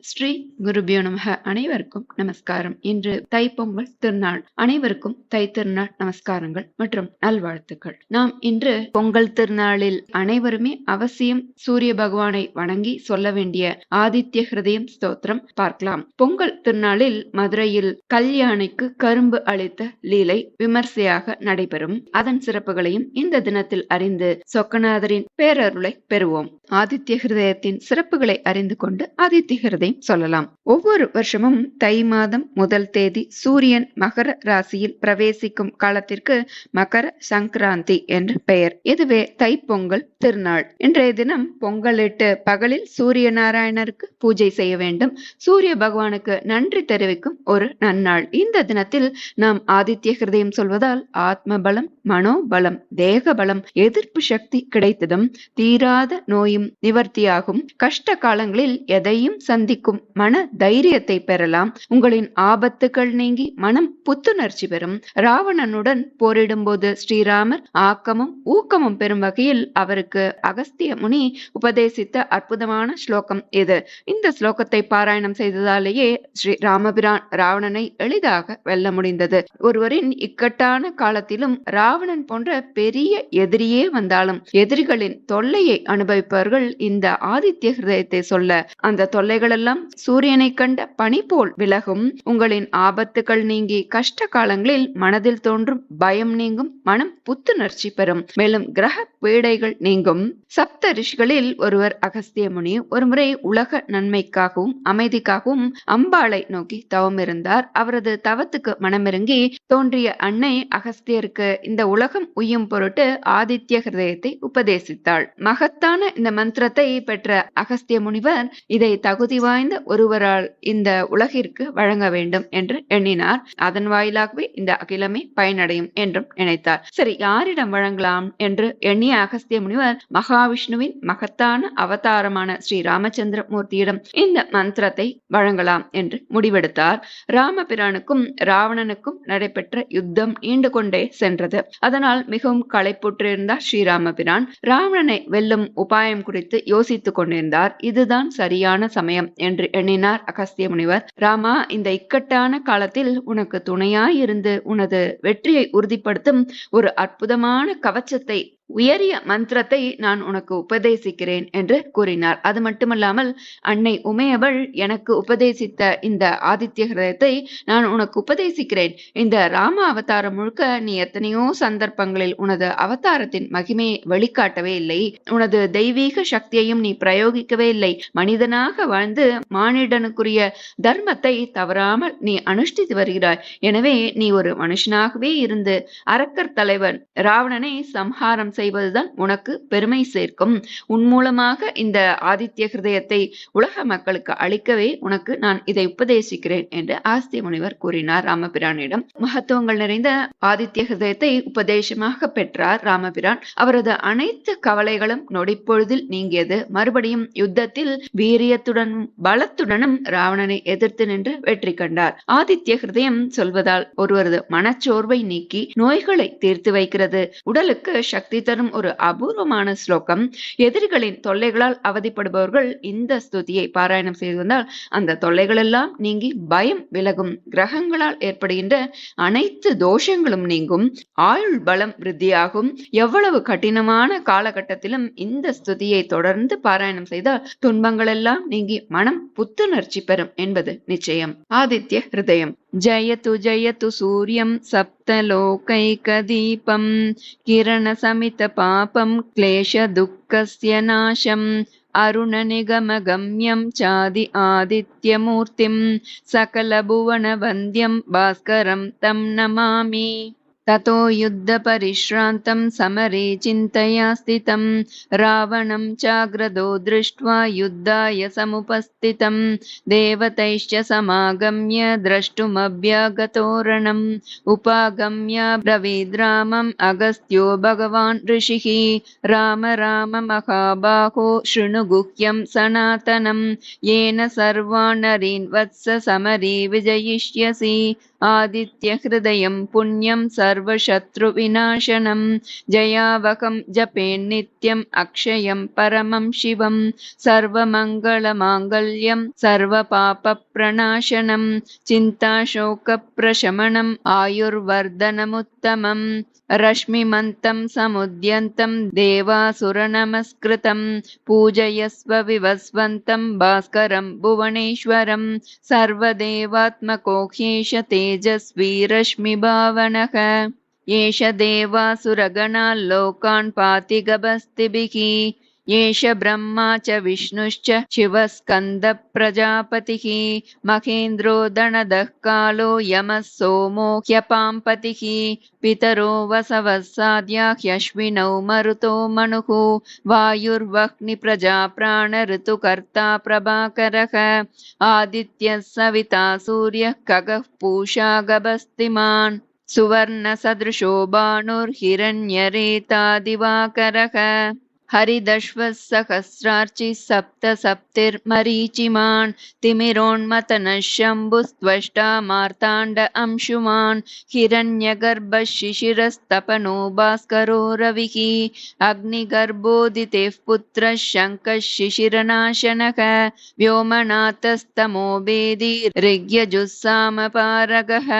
ஸ்ரீ குருபியோ நமக. அனைவருக்கும் நமஸ்காரம். இன்று தைப்பொங்கல் திருநாள். அனைவருக்கும் தை திருநாள் நமஸ்காரங்கள் மற்றும் நல்வாழ்த்துக்கள். நாம் இன்று பொங்கல் திருநாளில் அனைவருமே அவசியம் சூரிய பகவானை வணங்கி சொல்ல வேண்டிய ஆதித்ய ஹிருதயம் ஸ்தோத்திரம் பார்க்கலாம். பொங்கல் திருநாளில் மதுரையில் கல்யாணிக்கு கரும்பு அளித்த லீலை விமர்சையாக நடைபெறும். அதன் சிறப்புகளையும் இந்த தினத்தில் அறிந்து சொக்கநாதரின் பேரருளை பெறுவோம். ஆதித்ய ஹிருதயத்தின் சிறப்புகளை அறிந்து கொண்டு ஆதித்ய ஹிருதயம் என்பதை சொல்லலாம். ஒவ்வொரு வருஷமும் தை மாதம் முதல் தேதி சூரியன் மகர ராசியில் பிரவேசிக்கும் காலத்திற்கு மகர சங்கராந்தி என்று பெயர். இதுவே தைப்பொங்கல் திருநாள். இன்றைய தினம் பொங்கலிட்டு பகலில் சூரிய நாராயணருக்கு பூஜை செய்ய வேண்டும். சூரிய பகவானுக்கு நன்றி தெரிவிக்கும் ஒரு நன்னாள். இந்த தினத்தில் நாம் ஆதித்ய ஹிருதயம் சொல்வதால் ஆத்ம பலம் மனோபலம் தேக பலம் எதிர்ப்பு சக்தி கிடைத்ததும் தீராத நோயும் நிவர்த்தியாகும். கஷ்ட காலங்களில் எதையும் சந்தி நீக்கும் மன தைரியத்தை பெறலாம். உங்களின் ஆபத்துகள் நீங்கி மனம் புத்துணர்ச்சி பெறும். ராவணனுடன் போரிடும் போது ஸ்ரீராமர் ஆக்கமும் ஊக்கமும் பெறும் வகையில் அவருக்கு அகஸ்திய முனி உபதேசித்த அற்புதமான ஸ்லோகம் இது. இந்த ஸ்லோகத்தை பாராயணம் செய்ததாலேயே ஸ்ரீ ராமபிரான் ராவணனை எளிதாக வெல்ல முடிந்தது. ஒருவரின் இக்கட்டான காலத்திலும் ராவணன் போன்ற பெரிய எதிரியே வந்தாலும் எதிரிகளின் தொல்லையை அனுபவிப்பவர்கள் இந்த ஆதித்ய ஹிருதயத்தை சொல்ல. அந்த தொல்லைகள் எல்லாம் சூரியனை கண்ட பனி போல் விலகும். உங்களின் ஆபத்துகள் நீங்கி கஷ்ட காலங்களில் மனதில் தோன்றும் பயம் நீங்கும் மனம் புத்துணர்ச்சி பெறும். மேலும் கிரக பீடைகள் நீங்கும். சப்த ரிஷிகளில் ஒருவர் அகஸ்திய முனி ஒருமுறை உலக நன்மைக்காகவும் அமைதிக்காகவும் அம்பாளை நோக்கி தவம் இருந்தார் அவரது தவத்துக்கு மனமிறங்கி தோன்றிய அன்னை அகஸ்தியருக்கு இந்த உலகம் உய்யும் பொருட்டு ஆதித்ய ஹிருதயத்தை உபதேசித்தாள். மகத்தான இந்த மந்திரத்தை பெற்ற அகஸ்திய முனிவர் இதை தகுதி வாய்ந்த ஒருவரால் இந்த உலகிற்கு வழங்க வேண்டும் என்று எண்ணினார். அதன் வாயிலாகவே இந்த அகிலமே பயனடையும் என்றும் நினைத்தார். சரி யாரிடம் வழங்கலாம் என்று எண்ணிய அகஸ்திய முனிவர் மகாவிஷ்ணுவின் மகத்தான அவதாரமான ஸ்ரீ ராமச்சந்திர மூர்த்தியிடம் இந்த மந்திரத்தை வழங்கலாம் என்று முடிவெடுத்தார். ராமபிரானுக்கும் ராவணனுக்கும் நடைபெற்ற யுத்தம் நீண்டு கொண்டே சென்றது. அதனால் மிகவும் களைப்புற்றிருந்தார் ஸ்ரீராமபிரான் ராவணனை வெல்லும் உபாயம் குறித்து யோசித்துக் கொண்டிருந்தார். இதுதான் சரியான சமயம் என்று எண்ணினார் அகஸ்திய முனிவர். ராமா இந்த இக்கட்டான காலத்தில் உனக்கு துணையாயிருந்து உனது வெற்றியை உறுதிப்படுத்தும் ஒரு அற்புதமான கவச்சத்தை உயரிய மந்திரத்தை நான் உனக்கு உபதேசிக்கிறேன் என்று கூறினார். அது மட்டுமல்லாமல் அன்னை உமையவள் எனக்கு உபதேசித்த இந்த ஆதித்ய ஹிரதத்தை நான் உனக்கு உபதேசிக்கிறேன். இந்த ராம அவதாரம் முழுக்க நீ எத்தனையோ சந்தர்ப்பங்களில் உனது அவதாரத்தின் மகிமையை வெளிக்காட்டவே இல்லை. உனது தெய்வீக சக்தியையும் நீ பிரயோகிக்கவே இல்லை. மனிதனாக வாழ்ந்து மானிடனுக்குரிய தர்மத்தை தவறாமல் நீ அனுஷ்டித்து வருகிறாய். எனவே நீ ஒரு மனுஷனாகவே இருந்து அரக்கர் தலைவன் ராவணனை சம்ஹாரம் செய்வதுதான் உனக்கு பெருமை சேர்க்கும். உன் மூலமாக இந்த ஆதித்ய ஹிருதயத்தை உலக மக்களுக்கு அளிக்கவே உனக்கு நான் இதை உபதேசிக்கிறேன் என்று ஆஸ்திய முனிவர் கூறினார் ராமபிரானிடம். மகத்துவங்கள் நிறைந்த ஆதித்ய ஹிருதயத்தை உபதேசமாக பெற்றார் ராமபிரான். அவரது அனைத்து கவலைகளும் நொடிப்பொழுதில் நீங்கியது. மறுபடியும் யுத்தத்தில் வீரியத்துடனும் பலத்துடனும் ராவணனை எதிர்த்து நின்று வெற்றி கண்டார். ஆதித்ய ஹிருதயம் சொல்வதால் ஒருவரது மனச்சோர்வை நீக்கி நோய்களை தீர்த்து வைக்கிறது. உடலுக்கு சக்தி தரும் ஒரு அபூர்வமான ஸ்லோகம். எதிரிகளின் தொல்லைகளால் அவதிப்படுபவர்கள் இந்த ஸ்துதியை பாராயணம் செய்து வந்தால் அந்த தொல்லைகள் எல்லாம் நீங்கி பயம் விலகும். கிரகங்களால் ஏற்படுகின்ற அனைத்து தோஷங்களும் நீங்கும். ஆயுள் பலம் விருத்தியாகும். எவ்வளவு கடினமான காலகட்டத்திலும் இந்த ஸ்துதியை தொடர்ந்து பாராயணம் செய்தால் துன்பங்கள் எல்லாம் நீங்கி மனம் புத்துணர்ச்சி பெறும் என்பது நிச்சயம். ஆதித்ய ஹிருதயம். जयतु जयतु सूर्यं सप्तलोकैकदीपं किरणसमितपापं क्लेशदुःखस्य नाशम् अरुणनिगमगम्यं चादि आदित्यमूर्तिं सकलभुवनवन्द्यं भास्करं तं नमामि ततो युद्धपरिश्रान्तं समरे चिन्तया स्थितं। रावणं चाग्रदो दृष्ट्वा युद्धाय समुपस्थितं। देवतैश्च समागम्य द्रष्टुमभ्यागतोरणम्। उपागम्य ब्रवीद्रामम् अगस्त्यो भगवान् ऋषिः। राम राम महाबाहो शृणु गुह्यं सनातनं। येन सर्वान् नरीन् वत्स समरे विजयिष्यसि आदित्यहृदयं पुण्यं सर्वशत्रुविनाशनं जयावकं जपेन्नित्यम् अक्षयं परमं शिवं सर्वमङ्गलमाङ्गल्यं सर्वपापप्रणाशनं चिन्ताशोकप्रशमनम् आयुर्वर्धनमुत्तमम् रश्मिमन्तं समुद्यन्तं देवासुरनमस्कृतं पूजयस्व विवस्वन्तं भास्करं भुवनेश्वरं सर्वदेवात्मको ह्येष तेजस्वी रश्मिभावनः एष देवासुरगणाल्लोकान् पाति गभस्तिभिः एष ब्रह्मा च विष्णुश्च शिवः स्कन्दप्रजापतिः महेन्द्रो दणदः कालो यमः सोमो ह्यपाम्पतिः पितरो वसवः साद्या ह्यश्विनौ मरुतो मनुः वायुर्वह्निप्रजा प्राणऋतुकर्ता प्रभाकरः आदित्यः सविता सूर्यः खगः पूषा गभस्तिमान् सुवर्णसदृशो बाणुर्हिरण्यरेता दिवाकरः हरिदश्वः सहस्रार्चिः सप्त सप्तिर्मरीचिमान् तिमिरोन्मतनः शम्भुस्त्वष्टा मार्ताण्ड अंशुमान् हिरण्यगर्भः शिशिरस्तपनो भास्करो रविः अग्निगर्भोदितेः पुत्रः शङ्कः शिशिरनाशनः व्योमनाथस्तमो वेदी ऋग्यजुस्सामपारगः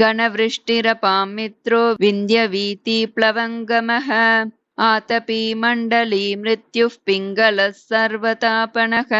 गणवृष्टिरपां मित्रो विन्द्यवीतिप्लवङ्गमः आतपी मण्डली मृत्युः पिङ्गलः सर्वतापनः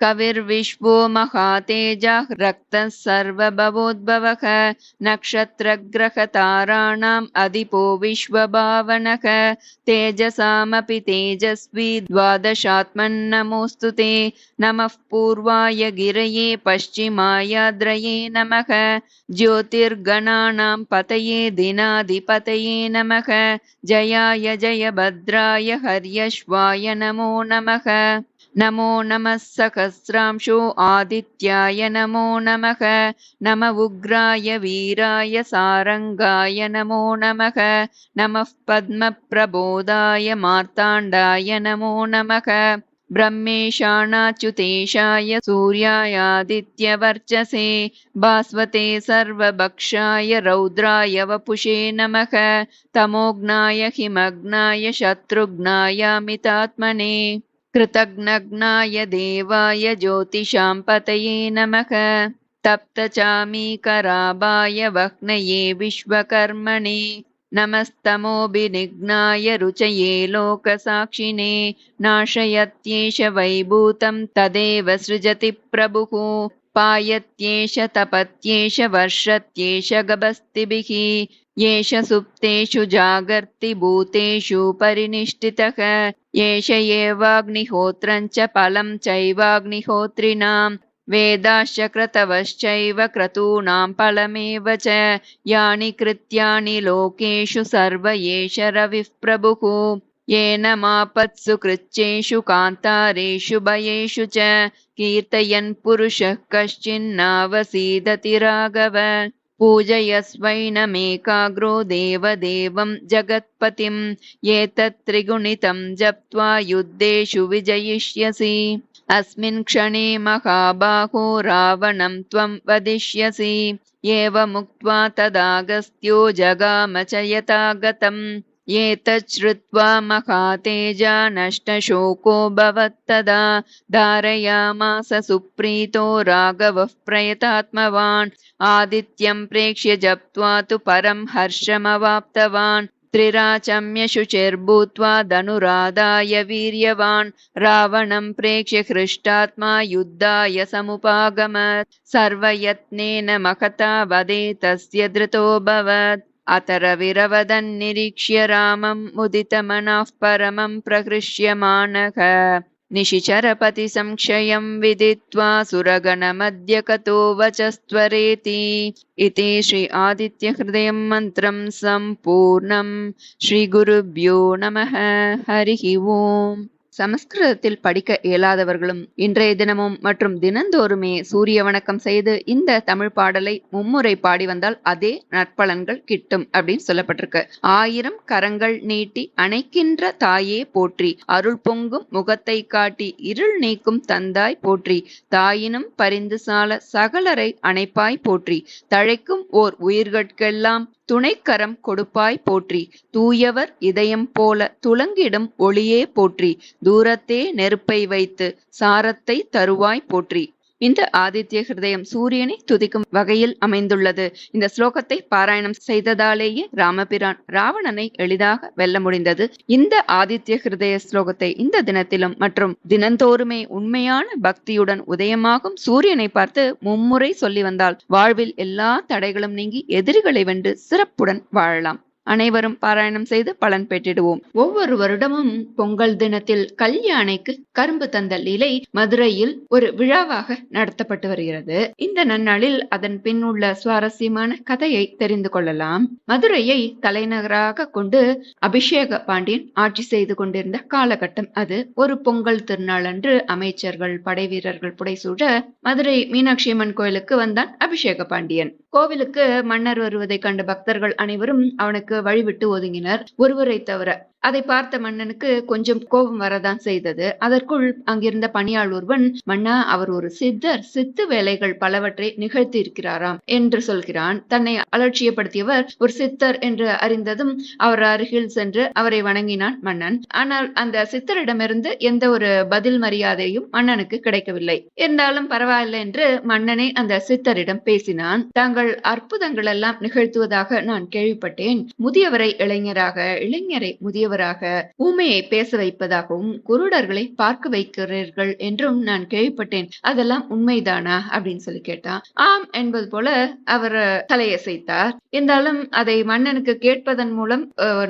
कविर्विश्वो महातेजः रक्तः सर्वभवोद्भवः, नक्षत्रग्रहताराणाम् अधिपो विश्वभावनः। तेजसामपि तेजस्वी द्वादशात्मन्नमोऽस्तु ते। नमः पूर्वाय गिरये पश्चिमायाद्रये नमः। ज्योतिर्गणानां पतये दिनाधिपतये नमः। जयाय जयभद्राय हर्यश्वाय नमो नमः। नमो नमः सहस्रांशो आदित्याय नमो नमः। नम उग्राय वीराय सारङ्गाय नमो नमः। नमः पद्मप्रबोधाय मार्ताण्डाय नमो नमः। ब्रह्मेशाणाच्युतेशाय सूर्यायादित्यवर्चसे। भास्वते सर्वभक्षाय रौद्राय वपुषे नमः। तमोघ्नाय हिमग्नाय शत्रुघ्नायामितात्मने कृतघ्नघ्नाय देवाय ज्योतिषां पतये नमः। तप्तचामीकराभाय वह्नये विश्वकर्मणे। नमस्तमोभिनिघ्नाय रुचये लोकसाक्षिणे। नाशयत्येष वैभूतं तदेव सृजति प्रभुः। पायत्येष तपत्येष वर्षत्येष गभस्तिभिः येष सुप्तेषु जागर्ति भूतेषु परिनिष्ठितः। एष एवाग्निहोत्रं च फलं चैवाग्निहोत्रिणां। वेदाश्च क्रतवश्चैव क्रतूनां फलमेव च। यानि कृत्यानि लोकेषु सर्व एष रविः प्रभुः। येन मापत्सु कृच्छेषु कान्तारेषु भयेषु च। कीर्तयन् पुरुषः कश्चिन्नावसीदति राघव पूजयस्वैनमेकाग्रो देवदेवं जगत्पतिं एतत् त्रिगुणितं जप्त्वा युद्धेषु विजयिष्यसि। अस्मिन् क्षणे महाबाहो रावणं त्वं वदिष्यसि। एवमुक्त्वा तदागस्त्यो जगाम च यथा गतम् एतच्छ्रुत्वा महातेजा नष्टशोको भवत्तदा धारयामास सुप्रीतो राघवः प्रयतात्मवान्। आदित्यं प्रेक्ष्य जप्त्वा तु परं हर्षमवाप्तवान्। त्रिराचम्य शुचिर्भूत्वा धनुरादाय वीर्यवान्। रावणं प्रेक्ष्य हृष्टात्मा युद्धाय समुपागमत्। सर्वयत्नेन महता वदे तस्य धृतोऽभवत् अतरविरवदन्निरीक्ष्य रामं मुदितमनः परमं प्रहृष्यमाणः निशिचरपतिसंक्षयं विदित्वा सुरगणमद्यकतो वचस्त्वरेति। इति श्री आदित्यहृदयं मन्त्रं सम्पूर्णं। श्रीगुरुभ्यो नमः। हरिः ओम् சமஸ்கிருதத்தில் படிக்க இயலாதவர்களும் இன்றைய தினமும் மற்றும் தினந்தோறுமே சூரிய வணக்கம் செய்து இந்த தமிழ் பாடலை மும்முறை பாடி வந்தால் அதே நற்பலன்கள் கிட்டும் அப்படின்னு சொல்லப்பட்டிருக்கு. ஆயிரம் கரங்கள் நீட்டி அணைக்கின்ற தாயே போற்றி அருள் பொங்கும் முகத்தை காட்டி இருள் நீக்கும் தந்தாய் போற்றி தாயினும் பரிந்து சால சகலரை அணைப்பாய் போற்றி தழைக்கும் ஓர் உயிர்கட்கெல்லாம் துணைக்கரம் கொடுப்பாய் போற்றி தூயவர் இதயம் போல துலங்கிடும் ஒளியே போற்றி தூரத்தே நெருப்பை வைத்து சாரத்தை தருவாய் போற்றி. இந்த ஆதித்ய ஹிருதயம் சூரியனை துதிக்கும் வகையில் அமைந்துள்ளது. இந்த ஸ்லோகத்தை பாராயணம் செய்ததாலேயே ராமபிரான் ராவணனை எளிதாக வெல்ல முடிந்தது. இந்த ஆதித்ய ஹிருதய ஸ்லோகத்தை இந்த தினத்திலும் மற்றும் தினந்தோறுமே உண்மையான பக்தியுடன் உதயமாகும் சூரியனை பார்த்து மும்முறை சொல்லி வந்தால் வாழ்வில் எல்லா தடைகளும் நீங்கி எதிரிகளை வென்று சிறப்புடன் வாழலாம். அனைவரும் பாராயணம் செய்து பலன் பெற்றிடுவோம். ஒவ்வொரு வருடமும் பொங்கல் தினத்தில் கல்யாணைக்கு கரும்பு தந்த லீலை மதுரையில் ஒரு விழாவாக நடத்தப்பட்டு வருகிறது. இந்த நன்னாளில் அதன் பின் உள்ள சுவாரஸ்யமான கதையை தெரிந்து கொள்ளலாம். மதுரையை தலைநகராக கொண்டு அபிஷேக பாண்டியன் ஆட்சி செய்து கொண்டிருந்த காலகட்டம் அது. ஒரு பொங்கல் திருநாள் அன்று அமைச்சர்கள் படை வீரர்கள் புடைசூழ மதுரை மீனாட்சி அம்மன் கோயிலுக்கு வந்தான் அபிஷேக பாண்டியன். கோவிலுக்கு மன்னர் வருவதை கண்ட பக்தர்கள் அனைவரும் அவனுக்கு வழிவிட்டு ஒதுங்கினர். ஒருவரை தவிர அதை பார்த்த மன்னனுக்கு கொஞ்சம் கோபம் வரதான் செய்தது. அதற்குள் அங்கிருந்த பணியாள் ஒருவன் மன்னா அவர் ஒரு சித்தர். சித்து வேலைகள் பலவற்றை நிகழ்த்தி இருக்கிறாராம் என்று சொல்கிறான். தன்னை அலட்சியப்படுத்தியவர் ஒரு சித்தர் என்று அறிந்ததும் அவர் அருகில் சென்று அவரை வணங்கினான் மன்னன். ஆனால் அந்த சித்தரிடமிருந்து எந்த ஒரு பதில் மரியாதையும் மன்னனுக்கு கிடைக்கவில்லை. இருந்தாலும் பரவாயில்லை என்று மன்னனே அந்த சித்தரிடம் பேசினான். தாங்கள் அற்புதங்கள் எல்லாம் நிகழ்த்துவதாக நான் கேள்விப்பட்டேன். முதியவரை இளைஞராக இளைஞரை முதியவராக ஊமையை பேச வைப்பதாகவும் குருடர்களை பார்க்க வைக்கிறீர்கள் என்றும் நான் கேள்விப்பட்டேன். அதெல்லாம் உண்மைதானா? அப்படின்னு சொல்லி கேட்டான் ஆம் என்பது போல அவர் தலையசைத்தார். இருந்தாலும் அதை மன்னனுக்கு கேட்பதன் மூலம்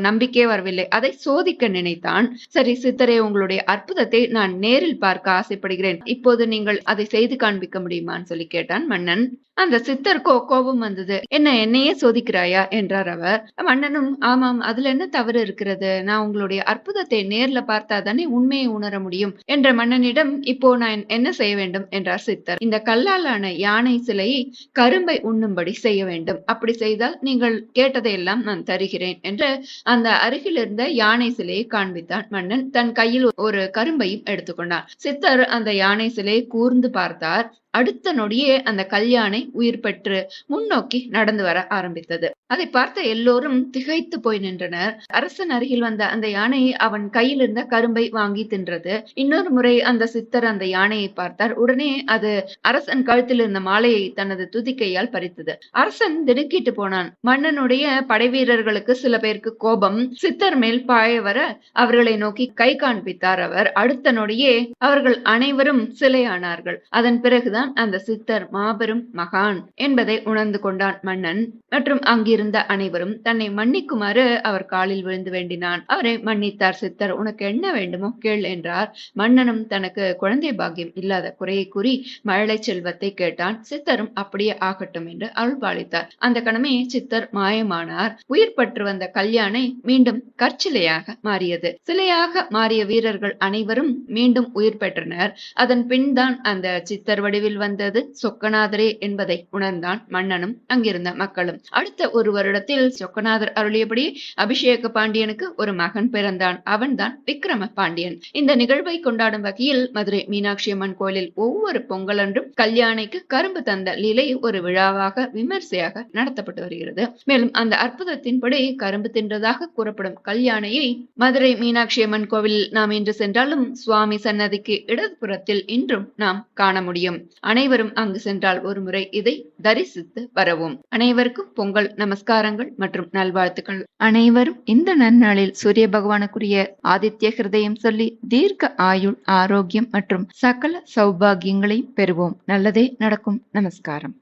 நம்பிக்கை வரவில்லை. அதை சோதிக்க நினைத்தான். சரி சித்தரே உங்களுடைய அற்புதத்தை நான் நேரில் பார்க்க ஆசைப்படுகிறேன். இப்போது நீங்கள் அதை செய்து காண்பிக்க முடியுமான்னு சொல்லி கேட்டான் மன்னன். அந்த சித்தருக்கோ கோபம் வந்தது. என்ன என்னையே சோதிக்கிறாயா? என்றார் அவர். மன்னனும் ஆமாம் அதுல என்ன தவறு இருக்கிறது? நான் உங்களுடைய அற்புதத்தை நேர்ல பார்த்தா தானே உண்மையை உணர முடியும்? என்ற மன்னனிடம் இப்போ நான் என்ன செய்ய வேண்டும்? என்றார் சித்தர். இந்த கல்லாலான யானை சிலையை கரும்பை உண்ணும்படி செய்ய வேண்டும். அப்படி செய்தால் நீங்கள் கேட்டதையெல்லாம் நான் தருகிறேன் என்று அந்த அருகில் இருந்த யானை சிலையை காண்பித்தான் மன்னன். தன் கையில் ஒரு கரும்பையும் எடுத்துக்கொண்டான். சித்தர் அந்த யானை சிலையை கூர்ந்து பார்த்தார். அடுத்த நொடியே அந்த கல்யாணை உயிர் பெற்று முன்னோக்கி நடந்து வர ஆரம்பித்தது. அதை பார்த்த எல்லோரும் திகைத்து போய் நின்றனர். அரசன் அருகில் வந்த அந்த யானை அவன் கையில் இருந்த கரும்பை வாங்கி தின்றது. இன்னொரு முறை அந்த சித்தர் அந்த யானையை பார்த்தார். உடனே அது அரசன் கழுத்தில் இருந்த மாலையை தனது துதிக்கையால் பறித்தது. அரசன் திடுக்கிட்டு போனான். மன்னனுடைய படைவீரர்களுக்கு சில பேருக்கு கோபம். சித்தர் மேல் பாய வர அவர்களை நோக்கி கை காண்பித்தார் அவர். அடுத்த நொடியே அவர்கள் அனைவரும் சிலையானார்கள். அதன் பிறகுதான் தான் அந்த சித்தர் மாபெரும் மகான் என்பதை உணர்ந்து கொண்டான் மன்னன். மற்றும் அங்கிருந்த அனைவரும் தன்னை மன்னிக்குமாறு அவர் காலில் விழுந்து வேண்டினான். அவரை மன்னித்தார் சித்தர். உனக்கு என்ன வேண்டுமோ கேள் என்றார். மன்னனும் தனக்கு குழந்தை பாக்கியம் இல்லாத குறையை கூறி மழலை செல்வத்தை கேட்டான். சித்தரும் அப்படியே ஆகட்டும் என்று அருள்பாலித்தார். அந்த கணமே சித்தர் மாயமானார். உயிர் பற்று வந்த கல்யாணை மீண்டும் கற்சிலையாக மாறியது. சிலையாக மாறிய வீரர்கள் அனைவரும் மீண்டும் உயிர் பெற்றனர். அதன் பின் தான் அந்த சித்தர் வடிவில் வந்தது சொக்கநாதரே என்பதை உணர்ந்தான் மன்னனும் அங்கிருந்த மக்களும். அடுத்த ஒரு வருடத்தில் சொக்கநாதர் அருளியபடி அபிஷேக பாண்டியனுக்கு ஒரு மகன் பிறந்தான். அவன்தான் விக்ரம பாண்டியன். இந்த நிகழ்வை கொண்டாடும் வகையில் மதுரை மீனாட்சி அம்மன் கோயிலில் ஒவ்வொரு பொங்கலன்றும் கல்யாணைக்கு கரும்பு தந்த லீலை ஒரு விழாவாக விமர்சையாக நடத்தப்பட்டு வருகிறது. மேலும் அந்த அற்புதத்தின்படி கரும்பு தின்றதாக கூறப்படும் கல்யாணையை மதுரை மீனாட்சி அம்மன் கோவில் நாம் இன்று சென்றாலும் சுவாமி சன்னதிக்கு இடதுபுறத்தில் இன்றும் நாம் காண முடியும். அனைவரும் அங்கு சென்றால் ஒரு முறை இதை தரிசித்து வரவும். அனைவருக்கும் பொங்கல் நமஸ்காரங்கள் மற்றும் நல்வாழ்த்துக்கள். அனைவரும் இந்த நன்னாளில் சூரிய பகவானுக்குரிய ஆதித்ய ஹிருதயம் சொல்லி தீர்க்க ஆயுள் ஆரோக்கியம் மற்றும் சகல சௌபாகியங்களையும் பெறுவோம். நல்லதே நடக்கும். நமஸ்காரம்.